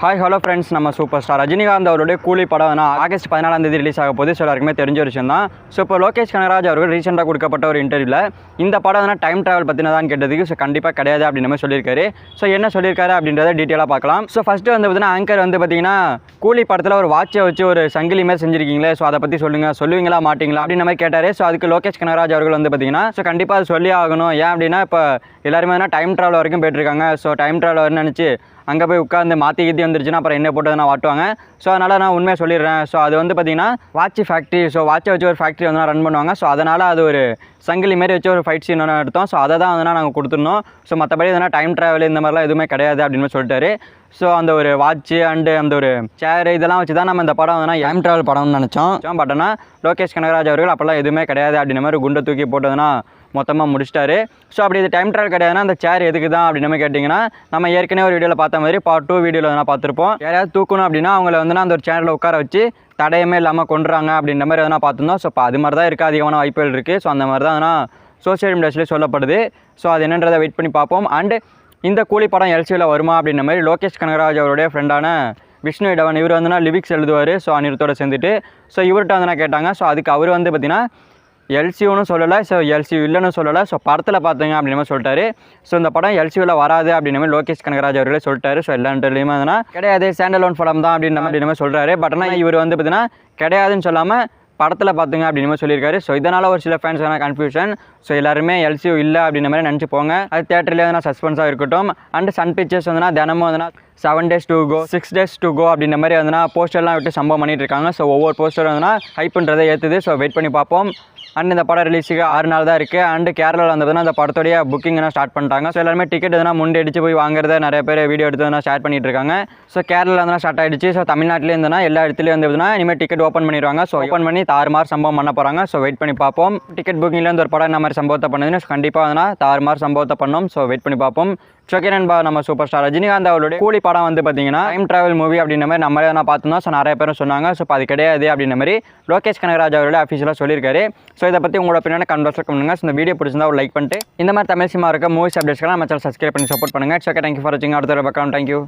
Hi hello friends நம்ம super star Rajinikanth அவருடைய கூலி படம் வந்து ஆகஸ்ட் பதினாலாம் தேதி ரிலீஸ் ஆக போது ஸோ எல்லாருக்குமே தெரிஞ்ச விஷயம் தான். ஸோ இப்போ லோகேஷ் கனகராஜ் அவர்கள் ரீசெண்டாக கொடுக்கப்பட்ட ஒரு இன்டர்வியூவில் இந்த படம் வந்து டைம் ட்ராவல் பற்றினதான் கேட்டதுக்கு ஸோ கண்டிப்பாக கிடையாது அப்படின்னு மாதிரி சொல்லியிருக்காரு. ஸோ என்ன சொல்லியிருக்காரு அப்படின்றத டீட்டெயிலாக பார்க்கலாம். ஸோ ஃபஸ்ட்டு வந்து பார்த்தீங்கன்னா ஆங்கர் வந்து பார்த்தீங்கன்னா கூலி படத்தில் ஒரு வாட்சை வச்சு ஒரு சங்கிலி மாதிரி செஞ்சிருக்கீங்களே. ஸோ அதை பற்றி சொல்லுங்கள் சொல்லுவீங்களா மாட்டிங்களா அப்படின்ற மாதிரி கேட்டார். ஸோ அதுக்கு லோகேஷ் கனகராஜ் அவர்கள் வந்து பார்த்தீங்கன்னா ஸோ கண்டிப்பாக அது சொல்லி ஆகணும். ஏன் அப்படின்னா இப்போ எல்லாருமே டைம் ட்ராவல் வரைக்கும் போயிட்டுருக்காங்க ஸோ டைம் ட்ராவல் வரும்னு நினச்சி அங்கே போய் உட்காந்து மாற்றி கீத்தி வந்துருச்சுன்னா அப்புறம் என்ன போட்டு நான் வாட்டுவாங்க? ஸோ அதனால் நான் உண்மையாக சொல்லிடுறேன். ஸோ அது வந்து பார்த்தீங்கன்னா வாட்ச் ஃபேக்ட்ரி ஸோ வாட்சை வச்சு ஒரு ஃபேக்ட்ரி வந்து ரன் பண்ணுவாங்க. ஸோ அதனால் அது ஒரு சங்கிலி மாரி வச்சு ஒரு ஃபைட் சீன் ஒன்று எடுத்தோம் ஸோ அதை தான் வந்து நாங்கள் கொடுத்துருந்தோம் ஸோ மற்றபடி எதனா டைம் ட்ராவல் இந்த மாதிரிலாம் எதுவுமே கிடையாது அப்படின்னு சொல்லிட்டாரு. ஸோ அந்த ஒரு வாட்ச்சு அண்டு அந்த ஒரு சேர் இதெல்லாம் வச்சு தான் நம்ம இந்த படம் வந்து டைம் ட்ராவல் படம்னு நினச்சோம். பட் ஆனால் லோகேஷ் கனகராஜ் அவர்கள் அப்போல்லாம் எதுவுமே கிடையாது அப்படின்ற மாதிரி குண்டை தூக்கி போட்டதுன்னா மொத்தமாக முடிச்சிட்டாரு. ஸோ அப்படி இது டைம் ட்ராவல் கிடையாதுன்னா அந்த சேர் எதுக்கு தான் அப்படின்னு கேட்டிங்கன்னா நம்ம ஏற்கனவே ஒரு வீடியோவில் பார்த்த மாதிரி பார்ட் டூ வீடியோவில் எதனா பார்த்துருப்போம். யாரையாவது தூக்கணும் அப்படின்னா அவங்கள வந்து அந்த ஒரு சேரில் உட்கார வச்சு தடையுமே இல்லாமல் கொண்டுறாங்க அப்படின்ற மாதிரி எதனா பார்த்துருந்தோம். ஸோ இப்போ அது மாதிரி தான் இருக்குது அதிகமான வாய்ப்புகள் இருக்குது ஸோ அந்த மாதிரி தான் அதனால் சோசியல் மீடியாஸ்லேயே சொல்லப்படுது. ஸோ அது என்னன்றதை வெயிட் பண்ணி பார்ப்போம். அண்டு இந்த கூலி படம் எல்சியில் வருமா அப்படின்ற மாதிரி லோகேஷ் கனகராஜ் அவருடைய ஃப்ரெண்டான விஷ்ணு இடவன் இவர் வந்துனா லிவிக்ஸ் எழுதுவார். ஸோ அனிருத்தோட சேர்ந்துட்டு. ஸோ இவர்கிட்ட வந்து நான் கேட்டாங்க. ஸோ அதுக்கு அவர் வந்து பார்த்திங்கன்னா எல்சியூன்னு சொல்லலை ஸோ எல்சியூ இல்லைன்னு சொல்லலை. ஸோ படத்தில் பார்த்தீங்க அப்படின்னு சொல்லிட்டாரு. ஸோ இந்த படம் எல்சியூவில் வராது அப்படின்னு மாதிரி லோகேஷ் கனகராஜ் அவர்களே சொல்லிட்டாரு. ஸோ எல்லா அதனால் கிடையாது சேண்டல் லோன் படம் தான் அப்படின்னு அப்படின்னு மாதிரி சொல்கிறாரு பட் ஆனால் இவர் வந்து பார்த்தீங்கன்னா கிடையாதுன்னு சொல்லாமல் படத்தில் பார்த்துங்க அப்படின்னு சொல்லியிருக்காரு. ஸோ இதனால் ஒரு சில ஃபேன்ஸான கன்ஃபியூஷன் ஸோ எல்லாருமே எல்சியூ இல்லை அப்படின்ற மாதிரி நினச்சி போங்க. அது தேட்டர்லேயே வந்து சஸ்பென்ஸாக இருக்கட்டும். அண்ட் சன் பிக்சர்ஸ் வந்துன்னா தினமும் வந்துனா seven days to go six days to go அப்படின்ற மாதிரி வந்துனா போஸ்டர்லாம் விட்டு சம்பவம் பண்ணிட்டு இருக்காங்க. ஸோ ஒவ்வொரு போஸ்டர் வந்துனா பண்ணுறதை ஏற்றுது ஸோ வெயிட் பண்ணி பார்ப்போம். அண்ட் இந்த படம் ரிலீஸுக்கு ஆறு நாள் தான் இருக்குது அண்ட் கேரளாவில் வந்ததுன்னா அந்த படத்தோடைய புக்கிங் ஸ்டார்ட் பண்ணிட்டாங்க. ஸோ எல்லாருமே டிக்கெட் எதுனா முன்னே அடிச்சு போய் வாங்குறத நிறைய பேர் வீடியோ எடுத்து வந்து ஷேர் பண்ணிட்டு இருக்காங்க. ஸோ கேரளாவில் வந்து ஸ்டார்ட் ஆகிடுச்சு ஸோ தமிழ்நாட்டிலே இருந்ததுனா எல்லா இடத்துலையும் வந்து இனிமேல் டிக்கெட் ஓப்பன் பண்ணிடுவாங்க. ஸோ ஓப்பன் பண்ணி தாறுமாறு சம்பவம் பண்ண போகிறாங்க ஸோ வெயிட் பண்ணி பார்ப்போம். டிக்கெட் புக்கிங்லேருந்து ஒரு படம் என்ன மாதிரி சம்பவத்தை பண்ணுதுன்னு கண்டிப்பாக வந்து தாறுமாறு சம்பவத்தை பண்ணோம். ஸோ வெயிட் பண்ணி பார்ப்போம். ஓகே நண்பா நம்ம சூப்பர் ஸ்டார் ரஜினிகாந்த் அவருடைய கூலி படம் வந்து பார்த்தீங்கன்னா டைம் ட்ராவல் மூவி அப்படின்ற மாதிரி நம்மளே நான் பார்த்துருந்தோம். ஸோ நிறைய பேரும் சொன்னாங்க. ஸோ அது கிடையாது அப்படின்ற மாதிரி லோகேஷ் கனகராஜ் அவருடைய அஃபீஷியலாக சொல்லியிருக்காரு. ஸோ இதை பற்றி உங்களோட பின்னாடி கன்வர்ஸ் பண்ணுங்கள் ஸோ இந்த வீடியோ பிடிச்சிருந்தா ஒரு லைக் பண்ணிட்டு இந்த மாதிரி தமிழ் சினிமா இருக்க மூவிஸ் அப்டேட்ஸ்க்கெல்லாம் நம்ம சேனல் சப்ஸ்கிரைப் பண்ணி சப்போர்ட் பண்ணுங்கள் ஓகே தேங்க்யூ ஃபார் வாட்சிங் அடுத்த பக்கம். தேங்க்யூ